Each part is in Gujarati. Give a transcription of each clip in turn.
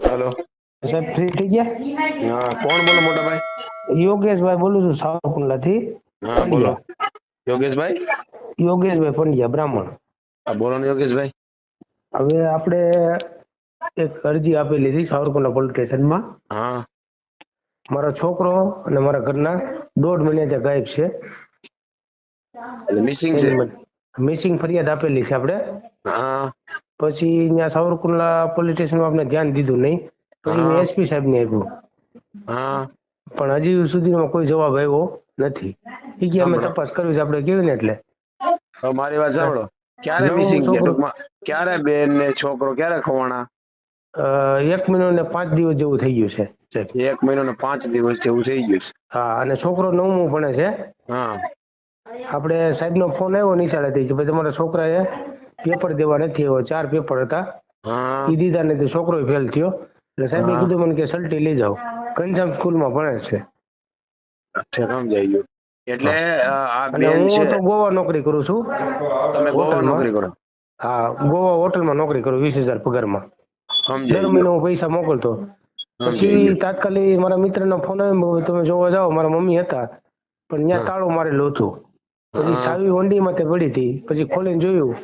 હેલો. સાહેબ ફ્રી થઈ ગયા? હા કોણ બોલો મોટા ભાઈ? યોગેશભાઈ બોલું છું સાવરકુંડલા થી હા બોલો. યોગેશભાઈ? યોગેશભાઈ પંડ્યા બ્રાહ્મણ. હા બોલો ને યોગેશભાઈ. હવે આપણે એક અરજી આપેલી હતી સાવરકુંડલા પોલીસ સ્ટેશનમાં. હા. મારો છોકરો અને મારા ઘરના દોઢ મહિનાથી ગાયબ છે. મિસિંગ છે? મિસિંગ ફરિયાદ આપેલી છે આપણે. હા. પછી ત્યાં સાવરકુંડલા પોલીસ સ્ટેશનમાં આપણે ધ્યાન દીધું નહીં. પછી એસપી સાહેબ ને આપ્યું. હા. પણ હજી સુધીમાં કોઈ જવાબ આવ્યો નથી. એ કે અમે તપાસ કરવી છે આપણે કેવી ને એટલે? મારી વાત સાંભળો. ક્યારે મિસિંગ ટૂંકમાં ક્યારે બેન ને છોકરો ક્યારે ખવાણા? એક મહિનો ને પાંચ દિવસ જેવું થઈ ગયું છે એક મહિનો ને પાંચ દિવસ જેવું થઈ ગયું છે. હા અને છોકરો નવમું ભણે છે. હા. આપણે સાહેબનો ફોન આવ્યો નિશાળેથી કે ભાઈ તમારા છોકરાએ પેપર દેવા નથી આવ્યો ચાર પેપર હતા. એ દીધા નથી છોકરો ફેલ થયો. એટલે સાહેબે. કીધું મને કે સલટી લઈ જાઓ. કંજામ સ્કૂલમાં ભણે છે. સમજાઈ ગયું. એટલે આ હું તો ગોવા નોકરી કરું છું. તમે ગોવા નોકરી કરો? હા ગોવા હોટલમાં નોકરી કરું વીસ હજાર પગારમાં. માં દર મહિને હું પૈસા મોકલતો. પછી તાત્કાલિક મારા મિત્રનો ફોન આવ્યો તમે જોવા જાઓ મારા મમ્મી હતા. પણ ત્યાં. તાળું મારેલું હતું. પછી. સાવી વંડીમાં તે પડી હતી. પછી ખોલીને જોયું.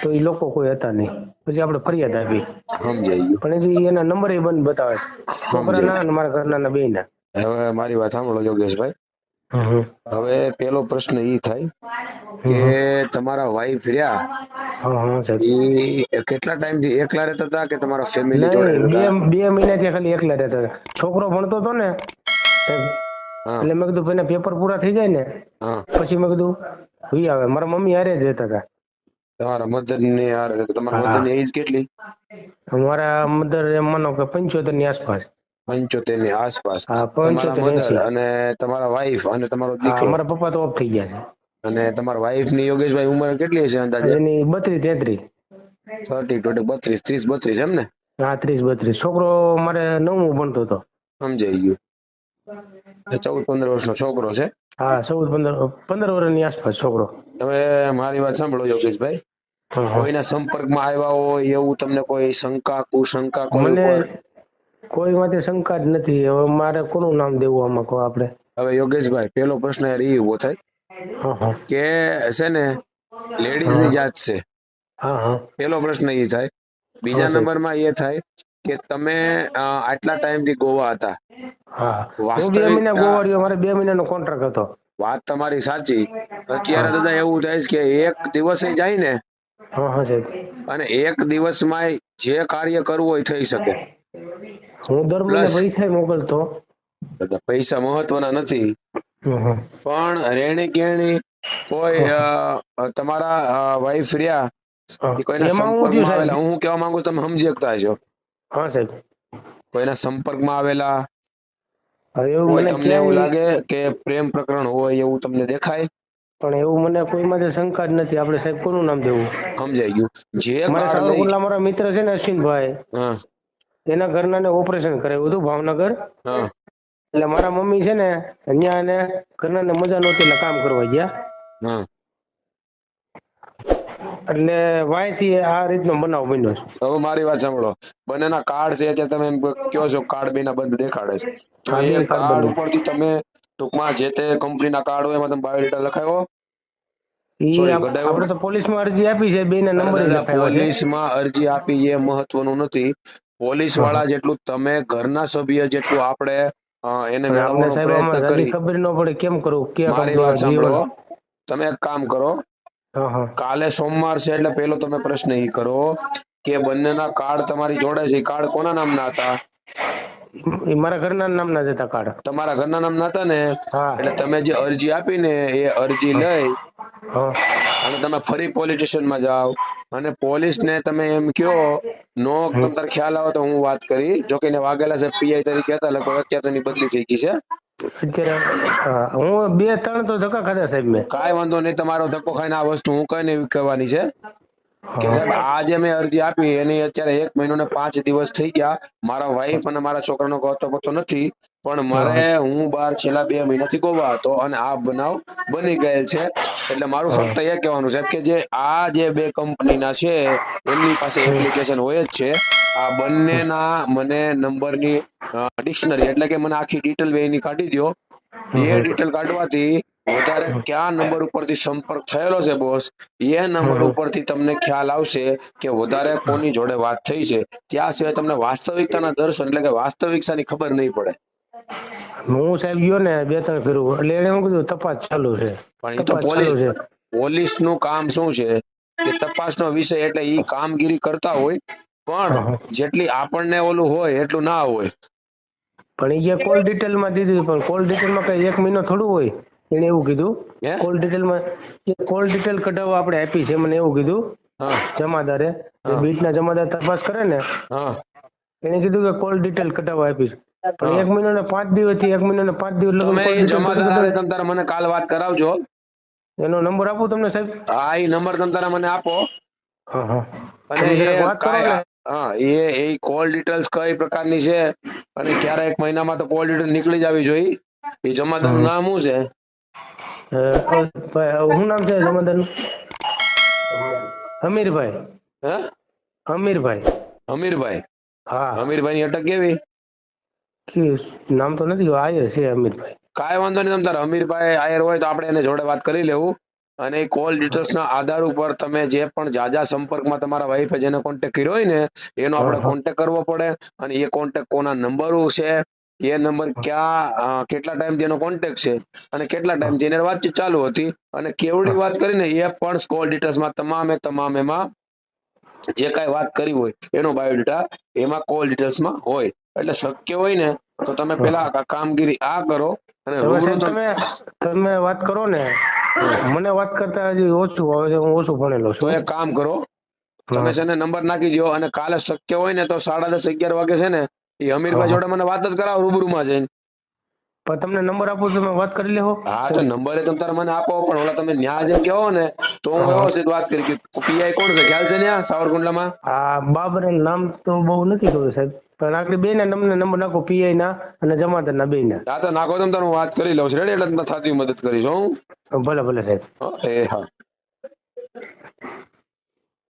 તો એ લોકો કોઈ હતા નહીં. પછી આપણે ફરિયાદ આપી. સમજાઈ ગયું. પણ એના નંબર બંધ બતાવે છે. છોકરાના અને મારા ઘરના બે ના હવે મારી વાત સાંભળો યોગેશભાઈ. હવે પેલો પ્રશ્ન ઈ થાય કે તમારા વાઈફ રહ્યા હા હા ઈ કેટલા ટાઈમથી એકલા રહેતા હતા કે તમારા ફેમિલી જોડે નહીં બે મહિના થી ખાલી એકલા રહેતા હતા. છોકરો ભણતો હતો ને એટલે મેં કીધું પેલા પેપર પૂરા થઈ જાય ને પછી મેં કીધું વી આવે મારા મમ્મી હારે જ રહેતા હતા. તમારા મધર ને હારે રહેતા. તમારા મધરની એજ કેટલી? મારા મધર એમ માનો કે પંચોતેરની આસપાસ. પંચોતેરની આસપાસ. હા, તમારા 75, મધર 80. અને તમારા વાઈફ અને તમારો દીકરો. મારા પપ્પા તો ઓફ થઈ ગયા છે. અને તમારા વાઈફની યોગેશભાઈ ઉંમર કેટલી હશે છે અંદાજે? એની બત્રીસ તેત્રીસ. થર્ટી ટ્વેન્ટી બત્રીસ ત્રીસ બત્રીસ એમ ને? હા ત્રીસ બત્રીસ. છોકરો મારે નવમું ભણતો હતો. સમજાઈ ગયું. ચૌદ પંદર વર્ષનો છોકરો છે. હા ચૌદ પંદર પંદર વર્ષની આસપાસ છોકરો. હવે મારી વાત સાંભળો યોગેશભાઈ. કોઈના સંપર્કમાં આવ્યા હોય એવું તમને કોઈ શંકા કુશંકા કોઈ મને કોઈ માટે શંકા જ નથી. હવે મારે કોનું નામ દેવું આમાં કહો આપણે? હવે યોગેશભાઈ પેલો પ્રશ્ન યાર ઈ ઊભો થાય. કે છે ને લેડીઝની જાત છે. હા હા. પેલો પ્રશ્ન એ થાય. બીજા. નંબરમાં એ થાય કે તમે આટલા ટાઈમથી ગોવા હતા. બે મહિના ગોવા રહ્યો મારે બે મહિનાનો કોન્ટ્રાક્ટ હતો. વાત તમારી સાચી. અત્યારે દાદા એવું થાય છે કે એક દિવસે જાય ને અને એક દિવસમાં જે કાર્ય કરવું હોય થઈ શકે. હું દર મહિને પૈસા મોકલતો. પૈસા મહત્વના નથી. પણ રેણી કેણી કોઈ તમારા વાઈફ રહ્યા કોઈના કેવા સંપર્કમાં આવેલા? હું શું માંગુ તમે સમજી શકતા છો. હા સાહેબ. કોઈના સંપર્કમાં આવેલા? તમને એવું લાગે કે પ્રેમ પ્રકરણ હોય એવું તમને દેખાય? પણ એવું મને કોઈ માટે શંકા જ નથી. આપણે સાહેબ કોનું નામ દેવું? સમજાઈ ગયું. જે મારા સાવરકુંડલા મારા મિત્ર છે ને અશ્વિનભાઈ હા. એના ઘરના ને ઓપરેશન કરાવ્યું હતું ભાવનગર. હા. એટલે મારા મમ્મી છે ને અહીંયા એને ઘરના ને મજા નહોતી એટલે કામ કરવા ગયા. એટલે વાયથી આ રીતનો બનાવ બન્યો છે. હવે મારી વાત સાંભળો. બંનેના કાર્ડ છે અત્યારે તમે એમ કહો છો કાર્ડ બેના બંધ દેખાડે છે. તો એ કાર્ડ ઉપરથી તમે ટૂંકમાં જે તે કંપનીના કાર્ડ હોય એમાં તમે બાયોડેટા લખાયો? આપણે તો પોલીસમાં અરજી આપી છે બેના નંબર પોલીસમાં અરજી આપી એ મહત્વનું નથી. પોલીસવાળા જેટલું તમે ઘરના સભ્ય જેટલું આપણે એને મેળવવાનો પ્રયત્ન કરી. ખબર ન પડે કેમ કરવું કે મારી વાત સાંભળો. તમે એક કામ કરો. કાલે સોમવાર છે એટલે પેલો તમે પ્રશ્ન એ કરો કે બંનેના કાર્ડ તમારી જોડે છે કાર્ડ કોના નામના હતા? મારા ઘરના નામના જ હતા કાર્ડ. તમારા ઘરના નામના હતા ને? એટલે તમે જે અરજી આપી ને એ અરજી લઈ અને તમે ફરી પોલીસ સ્ટેશનમાં જાઓ અને પોલીસ ને તમે એમ કયો નો તમ તારે ખ્યાલ આવે તો હું વાત કરી. જો કે વાઘેલા સાહેબ પીઆઈ તરીકે હતા લગભગ અત્યારે બદલી થઈ ગઈ છે. અત્યારે, હું બે, ત્રણ તો ધક્કા ખાધા સાહેબ મેં. કાંઈ વાંધો નહીં, તમારો ધક્કો ખાઈને આ વસ્તુ હું કઈ નહીં કહેવાની છે. કે સાહેબ આજે મેં અરજી આપી એની અત્યારે એક મહિનો ને પાંચ દિવસ થઈ ગયા. મારા વાઈફ અને મારા છોકરાનો ગતો પતો નથી પણ મારે હું. બાર છેલ્લા બે મહિનાથી ગોવા હતો અને આ બનાવ બની ગયેલ છે. એટલે મારું ફક્ત એ કહેવાનું છે કે જે આ જે બે કંપનીના છે એમની પાસે એપ્લિકેશન હોય જ છે. આ બંનેના મને નંબરની ડિક્શનરી એટલે કે મને આખી ડિટેલ બેની કાઢી દો એ ડિટેલ કાઢવાથી વધારે કયા નંબર ઉપરથી સંપર્ક થયેલો છે બોસ એ નંબર ઉપરથી તમને ખ્યાલ આવશે કે વધારે કોની જોડે વાત થઈ છે. ત્યાં સિવાય તમને વાસ્તવિકતાના દર્શન એટલે કે વાસ્તવિકતાની ખબર નહીં પડે. હું સાહેબ ગયો ને બે ત્રણ ફેરું એટલે એને હું કીધું તપાસ ચાલુ છે. પણ એ તો પોલીસ છે. પોલીસનું કામ શું છે? કે તપાસનો વિષય એટલે એ કામગીરી કરતા હોય પણ જેટલી આપણને ઓલું હોય એટલું ના હોય. પણ એ જે કોલ ડિટેલમાં દીધી પણ કોલ ડિટેલમાં કઈ એક મહિનો થોડું હોય. એને એવું કીધું કોલ ડિટેલમાં કોલ ડિટેલ કઢાવવા આપણે આપી છે મને એવું કીધું જમાદારે બીટ ના જમાદાર તપાસ કરે ને એને કીધું કે કોલ ડિટેલ કઢાવવા આપીશ પણ એક મહિનો ને પાંચ દિવસથી એક મહિનો ને પાંચ દિવસ તમે call જમાદાર કઢાવી તારે મને કાલ વાત કરાવજો. એનો નંબર આપું તમને સાહેબ? હા એ નંબર તમે તારા મને આપો. હા હા. અને એ. હા એ એ કોલ ડિટેલ્સ કઈ પ્રકારની છે? અને ક્યારે એક મહિનામાં તો કોલ ડિટેલ નીકળી જવી જોઈએ એ જમાદારનું નામ શું છે? ભાઈ, શું નામ છે જમાદારનું હમીરભાઈ. હે? હમીરભાઈ. હમીરભાઈ? હા. હમીરભાઈ ની અટક કેવી? કે નામ તો નથી આયર છે હમીરભાઈ. કાંઈ વાંધો નહીં તમ તારે અમીરભાઈ આયર હોય તો આપણે એને જોડે વાત કરી લેવું. અને એ કોલ ડિટેલ્સ ના આધાર ઉપર તમે જે પણ જાજા સંપર્કમાં તમારા વાઈફે જેને કોન્ટેક્ટ કર્યો હોય ને એનો આપણે. કોન્ટેક્ટ કરવો પડે. અને એ કોન્ટેક્ટ કોના નંબર છે એ નંબર ક્યાં કેટલા ટાઈમથી એનો કોન્ટેક્ટ છે અને કેટલા ટાઈમથી એની વાતચીત ચાલુ હતી અને કેવડી વાત કરીને એ પણ કોલ ડિટેલ્સમાં તમામે તમામ એમાં જે કાંઈ વાત કરી હોય એનો બાયોડેટા એમાં કોલ ડિટેલ્સમાં હોય. એટલે શક્ય હોય ને તો તમે પેલા કામગીરી આ કરો અને તો તમે તમે વાત કરો ને. મને વાત કરતા હજી ઓછું આવે છે હું ઓછું ભણેલો તો છું એક કામ કરો. તમે છે ને નંબર નાખી દો અને કાલે શક્ય હોય ને તો સાડા દસ અગિયાર વાગે છે ને એ અમીરભાઈ જોડે મને વાત જ કરાવો રૂબરૂમાં જઈને. પણ તમને નંબર આપું તો તમે વાત કરી લેવો હા તો નંબર એ તમે મને આપો પણ ઓલા તમે ન્યા જઈને કહો ને તો હું હા. વ્યવસ્થિત વાત કરી કે પીઆઈ કોણ છે? ખ્યાલ છે ન્યા સાવરકુંડલામાં? આ બાબર નામ તો બહુ નથી ખબર સાહેબ. પણ આટલી બે ના તમને નંબર નાખો પીઆઈ ના અને જમાદાર ના બે ના. હા તો નાખો તમે તારે હું વાત કરી લઉં છું. રેડી એટલે તમને સાચી મદદ કરીશ હું. ભલે ભલે સાહેબ. એ હા.